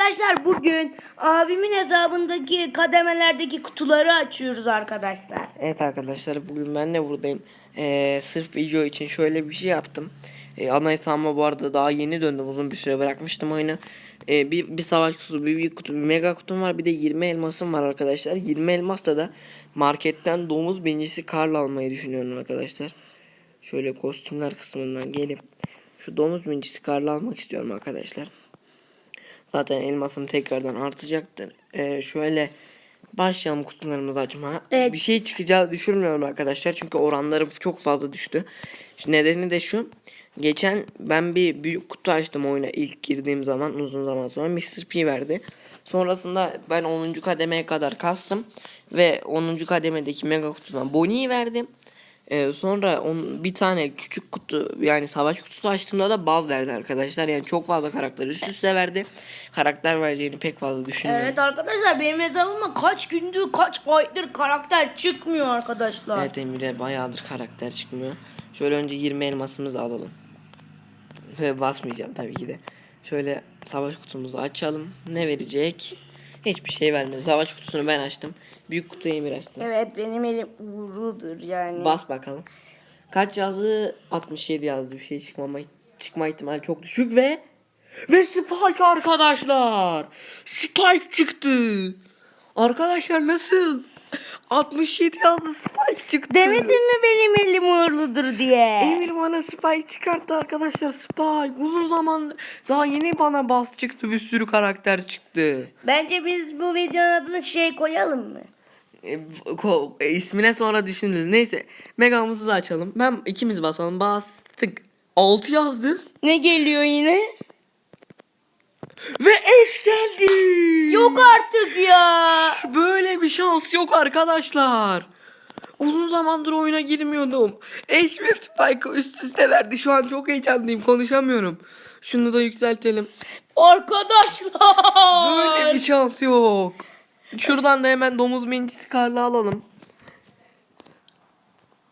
arkadaşlar bugün abimin hesabındaki kademelerdeki kutuları açıyoruz arkadaşlar. Evet arkadaşlar bugün ben de buradayım. Ee, sırf video için şöyle bir şey yaptım. Ee, ana hesabıma bu arada daha yeni döndüm. Uzun bir süre bırakmıştım oyunu. Ee, bir, bir savaş kutusu, bir büyük kutu, bir mega kutum var. Bir de 20 elmasım var arkadaşlar. 20 elmasla da marketten domuz binicisi karla almayı düşünüyorum arkadaşlar. Şöyle kostümler kısmından gelip şu domuz binicisi karla almak istiyorum arkadaşlar. Zaten elmasım tekrardan artacaktır. Ee, şöyle başlayalım kutularımızı açmaya. Evet. Bir şey çıkacağı düşünmüyorum arkadaşlar. Çünkü oranları çok fazla düştü. Şu nedeni de şu. Geçen ben bir büyük kutu açtım oyuna ilk girdiğim zaman uzun zaman sonra Mr. P verdi. Sonrasında ben 10. kademeye kadar kastım ve 10. kademedeki mega kutudan Bonnie'yi verdim. Ee, sonra on, bir tane küçük kutu yani savaş kutusu açtığımda da baz verdi arkadaşlar. Yani çok fazla karakter üst üste verdi. Karakter vereceğini pek fazla düşünmüyorum. Evet arkadaşlar benim hesabıma kaç gündür kaç aydır karakter çıkmıyor arkadaşlar. Evet Emir'e bayağıdır karakter çıkmıyor. Şöyle önce 20 elmasımızı alalım. Basmayacağım tabii ki de. Şöyle savaş kutumuzu açalım. Ne verecek? Hiçbir şey vermedi. Savaş kutusunu ben açtım. Büyük kutuyu Emir açtı. Evet benim elim uğurludur yani. Bas bakalım. Kaç yazdı? 67 yazdı. Bir şey çıkmama çıkma ihtimali çok düşük ve ve Spike arkadaşlar. Spike çıktı. Arkadaşlar nasıl? 67 yazdı Spike çıktı. Demedim mi benim elim uğurludur diye. Emir bana Spike çıkarttı arkadaşlar. Spike uzun zaman daha yeni bana bas çıktı. Bir sürü karakter çıktı. Bence biz bu videonun adını şey koyalım mı? E, ko- e, ismine sonra düşünürüz. Neyse. Megamızı da açalım. Ben ikimiz basalım. Bastık. 6 yazdı. Ne geliyor yine? Ve eş geldi. Yok artık ya. Böyle şans yok arkadaşlar. Uzun zamandır oyuna girmiyordum. Eş ve Spike'ı üst üste verdi. Şu an çok heyecanlıyım. Konuşamıyorum. Şunu da yükseltelim. Arkadaşlar. Böyle bir şans yok. Şuradan da hemen domuz mincisi karlı alalım.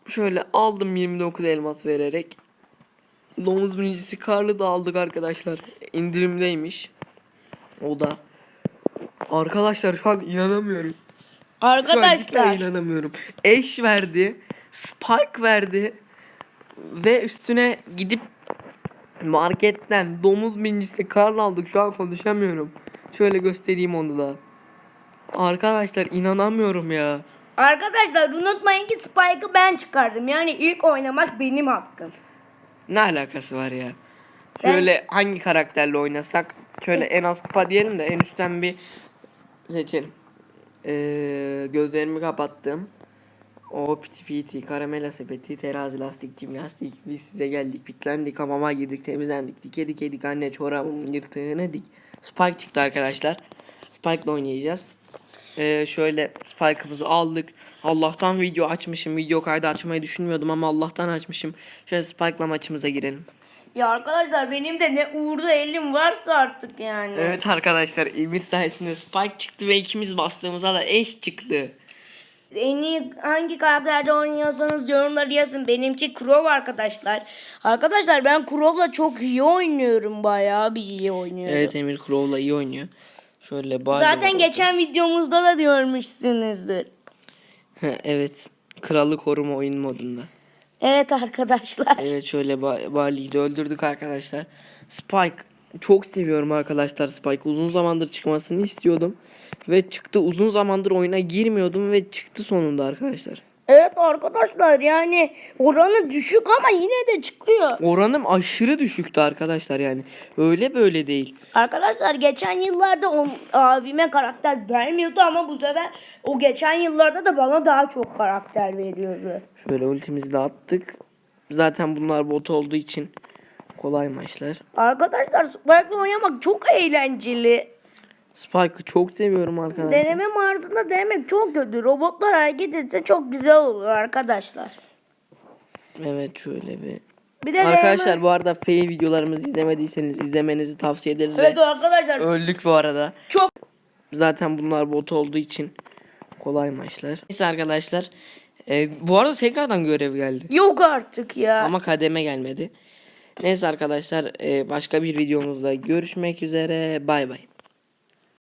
Şöyle aldım 29 elmas vererek. Domuz mincisi karlı da aldık arkadaşlar. İndirimdeymiş. O da. Arkadaşlar şu an inanamıyorum. Şu Arkadaşlar. inanamıyorum. Eş verdi. Spike verdi. Ve üstüne gidip marketten domuz mincisi karlı aldık. Şu an konuşamıyorum. Şöyle göstereyim onu da. Arkadaşlar inanamıyorum ya. Arkadaşlar unutmayın ki Spike'ı ben çıkardım. Yani ilk oynamak benim hakkım. Ne alakası var ya? Ben- Şöyle hangi karakterle oynasak şöyle en az kupa diyelim de en üstten bir seçelim. Ee, gözlerimi kapattım. O piti piti, karamela sepeti, terazi, lastik, jimnastik. Biz size geldik, bitlendik, hamama girdik, temizlendik, dike dike dik anne çorabımın yırtığını dik. Spike çıktı arkadaşlar. Spike'la oynayacağız. Ee, şöyle Spike'ımızı aldık. Allah'tan video açmışım. Video kaydı açmayı düşünmüyordum ama Allah'tan açmışım. Şöyle Spike'la maçımıza girelim. Ya arkadaşlar benim de ne uğurlu elim varsa artık yani. Evet arkadaşlar Emir sayesinde Spike çıktı ve ikimiz bastığımızda da eş çıktı. En iyi hangi karakterde oynuyorsanız yorumları yazın. Benimki Crow arkadaşlar. Arkadaşlar ben Crow'la çok iyi oynuyorum. Bayağı bir iyi oynuyorum. Evet Emir Crow'la iyi oynuyor. Şöyle bari Zaten geçen videomuzda da görmüşsünüzdür. evet. Kralı koruma oyun modunda. Evet arkadaşlar. Evet şöyle ba Barley'i öldürdük arkadaşlar. Spike çok seviyorum arkadaşlar Spike. Uzun zamandır çıkmasını istiyordum. Ve çıktı uzun zamandır oyuna girmiyordum ve çıktı sonunda arkadaşlar. Evet arkadaşlar yani oranı düşük ama yine de çıkıyor. Oranım aşırı düşüktü arkadaşlar yani. Öyle böyle değil. Arkadaşlar geçen yıllarda o abime karakter vermiyordu ama bu sefer o geçen yıllarda da bana daha çok karakter veriyordu. Şöyle ultimizi de attık. Zaten bunlar bot olduğu için kolay maçlar. Arkadaşlar Spike'la oynamak çok eğlenceli. Spike'ı çok seviyorum arkadaşlar. Deneme mağarasında denemek çok kötü. Robotlar hareket etse çok güzel olur arkadaşlar. Evet şöyle bir. Bir de Arkadaşlar deneme- bu arada fail videolarımızı izlemediyseniz izlemenizi tavsiye ederiz. Evet ve arkadaşlar öldük bu arada. çok Zaten bunlar bot olduğu için kolay maçlar. Neyse arkadaşlar. e, bu arada tekrardan görev geldi. yok artık ya. Ama kademe gelmedi. Neyse arkadaşlar e, başka bir videomuzda görüşmek üzere. Bay bay.